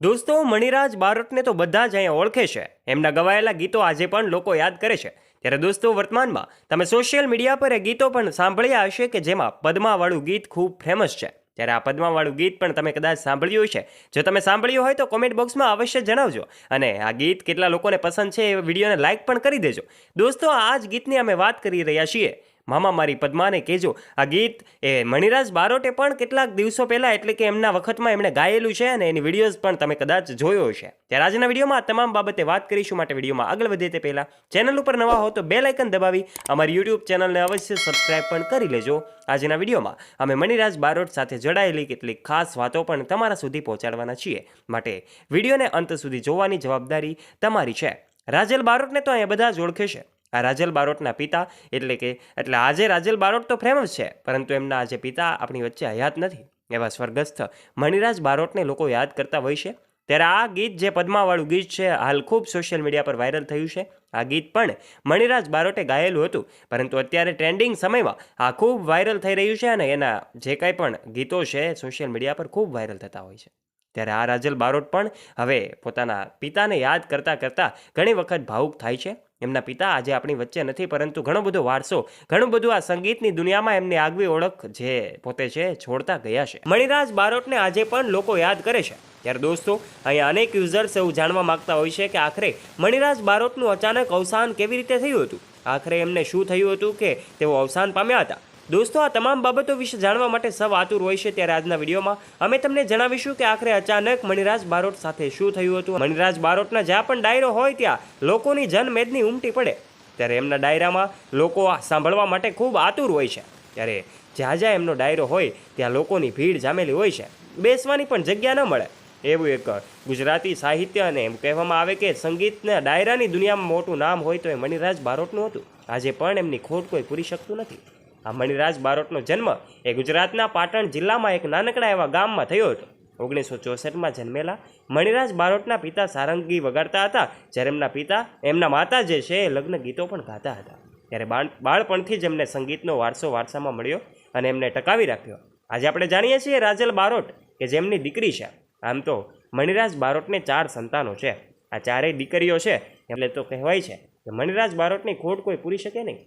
દોસ્તો, મણિરાજ બારોટને તો બધા જ અહીંયા ઓળખે છે. એમના ગવાયેલા ગીતો આજે પણ લોકો યાદ કરે છે. ત્યારે દોસ્તો, વર્તમાનમાં તમે સોશિયલ મીડિયા પર એ ગીતો પણ સાંભળ્યા હશે કે જેમાં પદ્માવાળું ગીત ખૂબ ફેમસ છે. ત્યારે આ પદ્માવાળું ગીત પણ તમે કદાચ સાંભળ્યું છે જો તમે સાંભળ્યું હોય તો કોમેન્ટ બોક્સમાં અવશ્ય જણાવજો. અને આ ગીત કેટલા લોકોને પસંદ છે એ વિડીયોને લાઇક પણ કરી દેજો. દોસ્તો, આ જ ગીતની અમે વાત કરી રહ્યા છીએ. મામા મારી પદ્માને કહેજો. આ ગીત એ મણિરાજ બારોટે પણ કેટલાક દિવસો પહેલાં એટલે કે એમના વખતમાં એમણે ગાયેલું છે અને એની વિડીયોઝ પણ તમે કદાચ જોયો છે ત્યારે આજના વિડીયોમાં આ તમામ બાબતે વાત કરીશું માટે વિડીયોમાં આગળ વધે તે પહેલાં ચેનલ ઉપર નવા હો તો બે લાઇકન દબાવી અમારી યુટ્યુબ ચેનલને અવશ્ય સબસ્ક્રાઇબ પણ કરી લેજો. આજના વિડીયોમાં અમે મણિરાજ બારોટ સાથે જોડાયેલી કેટલીક ખાસ વાતો પણ તમારા સુધી પહોંચાડવાના છીએ. માટે વિડીયોને અંત સુધી જોવાની જવાબદારી તમારી છે. રાજલ બારોટને તો અહીંયા બધા જ ઓળખે છે. આ રાજલ બારોટના પિતા એટલે કે, એટલે આજે રાજલ બારોટ તો ફેમસ છે, પરંતુ એમના આજે પિતા આપણી વચ્ચે હયાત નથી. એવા સ્વર્ગસ્થ મણિરાજ બારોટને લોકો યાદ કરતા હોય છે. ત્યારે આ ગીત જે પદ્માવાળું ગીત છે, હાલ ખૂબ સોશિયલ મીડિયા પર વાયરલ થયું છે. આ ગીત પણ મણિરાજ બારોટે ગાયેલું હતું, પરંતુ અત્યારે ટ્રેન્ડિંગ સમયમાં આ ખૂબ વાયરલ થઈ રહ્યું છે અને એના જે કાંઈ પણ ગીતો છે સોશિયલ મીડિયા પર ખૂબ વાયરલ થતા હોય છે. ત્યારે આ રાજલ બારોટ પણ હવે પોતાના પિતાને યાદ કરતાં કરતાં ઘણી વખત ભાવુક થાય છે. એમના પિતા આજે આપણી વચ્ચે નથી, પરંતુ ઘણો બધો વારસો, ઘણું બધું આ સંગીતની દુનિયામાં એમની આગવી ઓળખ જે પોતે છે, છોડતા ગયા છે. મણિરાજ બારોટને આજે પણ લોકો યાદ કરે છે. ત્યારે દોસ્તો, અહીંયા અનેક યુઝર્સ એવું જાણવા માંગતા હોય છે કે આખરે મણિરાજ બારોટનું અચાનક અવસાન કેવી રીતે થયું હતું? આખરે એમને શું થયું હતું કે તેઓ અવસાન પામ્યા હતા? દોસ્તો, આ તમામ બાબતો વિશે જાણવા માટે સૌ આતુર હોય છે ત્યારે આજના વિડીયોમાં અમે તમને જણાવીશું કે આખરે અચાનક મણિરાજ બારોટ સાથે શું થયું હતું. મણિરાજ બારોટના જ્યાં પણ ડાયરો હોય ત્યાં લોકોની જનમેદની ઉમટી પડે. ત્યારે એમના ડાયરામાં લોકો સાંભળવા માટે ખૂબ આતુર હોય છે. ત્યારે જ્યાં જ્યાં એમનો ડાયરો હોય ત્યાં લોકોની ભીડ જામેલી હોય છે. બેસવાની પણ જગ્યા ન મળે. એવું એક ગુજરાતી સાહિત્ય અને એમ કહેવામાં આવે કે સંગીતના ડાયરાની દુનિયામાં મોટું નામ હોય તો એ મણિરાજ બારોટનું હતું. આજે પણ એમની ખોટ કોઈ પૂરી શકતું નથી. આ મણિરાજ બારોટનો જન્મ એ ગુજરાતના પાટણ જિલ્લામાં એક નાનકડા એવા ગામમાં થયો હતો. ઓગણીસો ચોસઠમાં જન્મેલા મણિરાજ બારોટના પિતા સારંગી વગાડતા હતા, જ્યારે એમના પિતા એમના માતા જે છે એ લગ્ન ગીતો પણ ગાતા હતા. ત્યારે બાળ, બાળપણથી જ એમને સંગીતનો વારસો વારસામાં મળ્યો અને એમને ટકાવી રાખ્યો. આજે આપણે જાણીએ છીએ રાજલ બારોટ કે જેમની દીકરી છે. આમ તો મણિરાજ બારોટને ચાર સંતાનો છે. આ ચારેય દીકરીઓ છે, એટલે તો કહેવાય છે કે મણિરાજ બારોટની ખોટ કોઈ પૂરી શકે નહીં.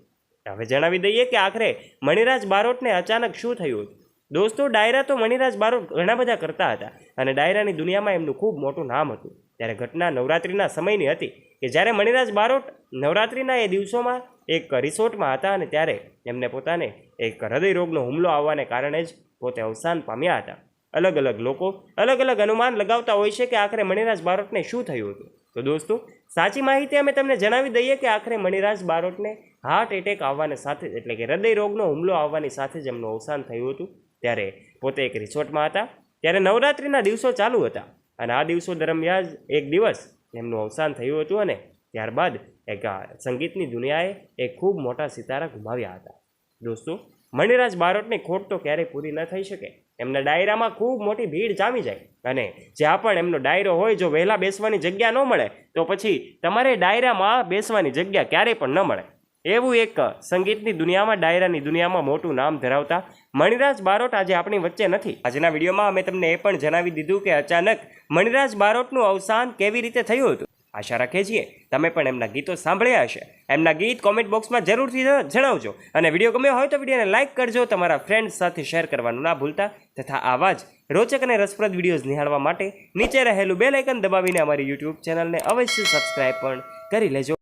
હવે જણાવી દઈએ કે આખરે મણિરાજ બારોટને અચાનક શું થયું? દોસ્તો, ડાયરા તો મણિરાજ બારોટ ઘણા બધા કરતા હતા અને ડાયરાની દુનિયામાં એમનું ખૂબ મોટું નામ હતું. ત્યારે ઘટના નવરાત્રિના સમયની હતી કે જ્યારે મણિરાજ બારોટ નવરાત્રિના એ દિવસોમાં એક રિસોર્ટમાં હતા અને ત્યારે એમને પોતાને એક હૃદયરોગનો હુમલો આવવાને કારણે જ પોતે અવસાન પામ્યા હતા. અલગ અલગ લોકો અલગ અલગ અનુમાન લગાવતા હોય છે કે આખરે મણિરાજ બારોટને શું થયું હતું? તો દોસ્તો, સાચી માહિતી અમે તમને જણાવી દઈએ કે આખરે મણિરાજ બારોટને હાર્ટ એટેક આવવાની સાથે જ, એટલે કે હૃદય રોગનો હુમલો આવવાની સાથે જ એમનું અવસાન થયું હતું. ત્યારે પોતે એક રિસોર્ટમાં હતા. ત્યારે નવરાત્રિના દિવસો ચાલુ હતા અને આ દિવસો દરમિયાન એક દિવસ એમનું અવસાન થયું હતું અને ત્યારબાદ એક સંગીતની દુનિયાએ એક ખૂબ મોટા સિતારા ગુમાવ્યા હતા. દોસ્તો, મણિરાજ બારોટની ખોટ તો ક્યારેય પૂરી ન થઈ શકે. એમના ડાયરામાં ખૂબ મોટી ભીડ જામી જાય અને જ્યાં પણ એમનો ડાયરો હોય, જો વહેલા બેસવાની જગ્યા ન મળે, તો પછી તમારે ડાયરામાં બેસવાની જગ્યા ક્યારેય પણ ન મળે. એવું એક સંગીતની દુનિયામાં, ડાયરાની દુનિયામાં મોટું નામ ધરાવતા મણિરાજ બારોટ આજે આપણી વચ્ચે નથી. આજના વિડીયોમાં અમે તમને એ પણ જણાવી દીધું કે અચાનક મણિરાજ બારોટનું અવસાન કેવી રીતે થયું હતું. આશા રાખીએ છીએ તમે પણ એમના ગીતો સાંભળ્યા હશે. એમના ગીત કોમેન્ટ બોક્સમાં જરૂરથી જણાવજો. અને વીડિયો ગમ્યો હોય તો વિડીયોને લાઇક કરજો, તમારા ફ્રેન્ડ્સ સાથે શેર કરવાનું ના ભૂલતા. તથા આવા જ રોચક અને રસપ્રદ વિડીયોઝ નિહાળવા માટે નીચે રહેલું બેલ આઇકન દબાવીને અમારી યુટ્યુબ ચેનલને અવશ્ય સબસ્ક્રાઇબ પણ કરી લેજો.